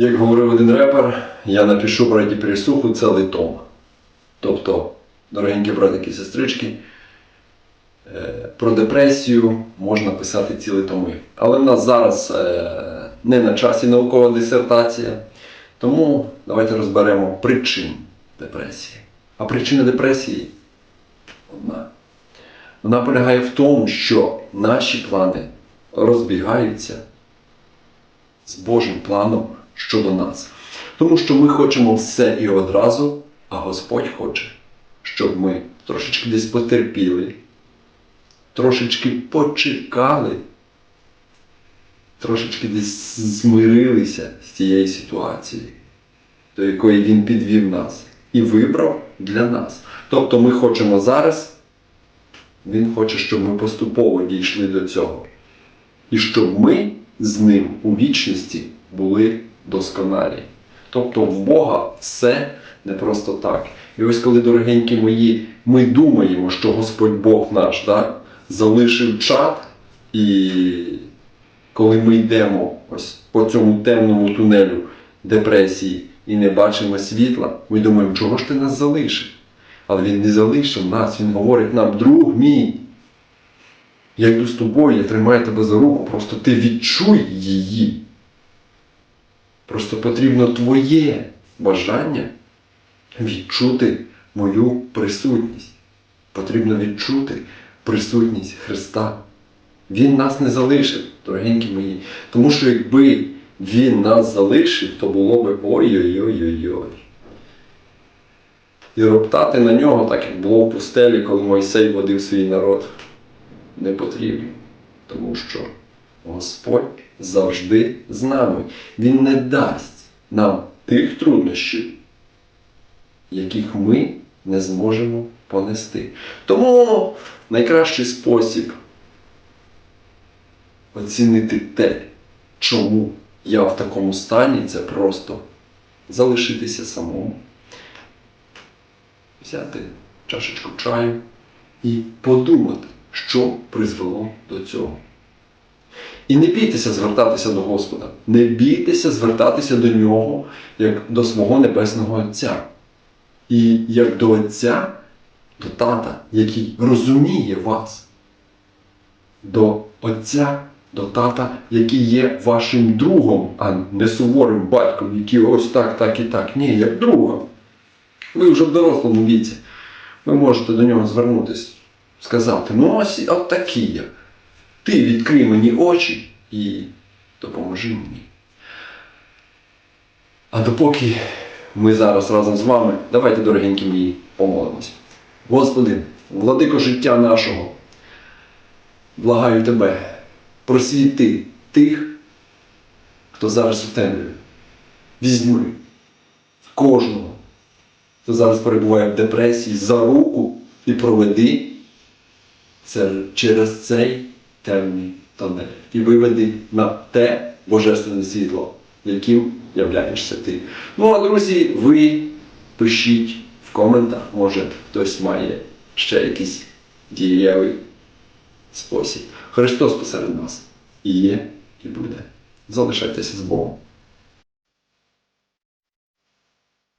Як говорив один репер, я напишу про депресуху цілий том. Тобто, дорогенькі братики і сестрички, е, про депресію можна писати цілі томи. Але в нас зараз е, не на часі наукова дисертація. Тому давайте розберемо причин депресії. А причина депресії одна. Вона полягає в тому, що наші плани розбігаються з Божим планом щодо нас. Тому що ми хочемо все і одразу, а Господь хоче, щоб ми трошечки десь потерпіли, трошечки почекали, трошечки десь змирилися з цією ситуацією, до якої Він підвів нас і вибрав для нас. Тобто ми хочемо зараз, Він хоче, щоб ми поступово дійшли до цього. І щоб ми з ним у вічності були досконалі. Тобто в Бога все не просто так. І ось коли, дорогенькі мої, ми думаємо, що Господь Бог наш да, залишив чат, і коли ми йдемо ось по цьому темному тунелю депресії і не бачимо світла, ми думаємо, чого ж ти нас залишив? Але він не залишив нас, він говорить нам, друг мій, я йду з тобою, я тримаю тебе за руку, просто ти відчуй її. Просто потрібно твоє бажання відчути мою присутність. Потрібно відчути присутність Христа. Він нас не залишив, дорогенькі мої. Тому що якби Він нас залишив, то було би ой-ой-ой-ой-ой. І роптати на нього, так як було в пустелі, коли Мойсей водив свій народ, не потрібно. Тому що Господь завжди з нами. Він не дасть нам тих труднощів, яких ми не зможемо понести. Тому найкращий спосіб оцінити те, чому я в такому стані, це просто залишитися самому, взяти чашечку чаю і подумати, що призвело до цього. І не бійтеся звертатися до Господа, не бійтеся звертатися до нього як до свого небесного Отця. І як до Отця, до тата, який розуміє вас, до Отця, до тата, який є вашим другом, а не суворим батьком, який ось так, так і так. Ні, як другом. Ви вже в дорослому віці. Ви можете до нього звернутися, сказати, ну ось от такий я. Ти відкрий мені очі і допоможи мені. А допоки ми зараз разом з вами, давайте, дорогенькі мої, помолимось. Господи, владико життя нашого, благаю Тебе, просвіти тих, хто зараз у темряві. Візьми кожного, хто зараз перебуває в депресії, за руку і проведи це через цей темний тонелі. І виведи на те божественне світло, яким являєшся ти. Ну а друзі, ви пишіть в коментах, може хтось має ще якийсь дієвий спосіб. Христос посеред нас і є, і буде. Залишайтеся з Богом.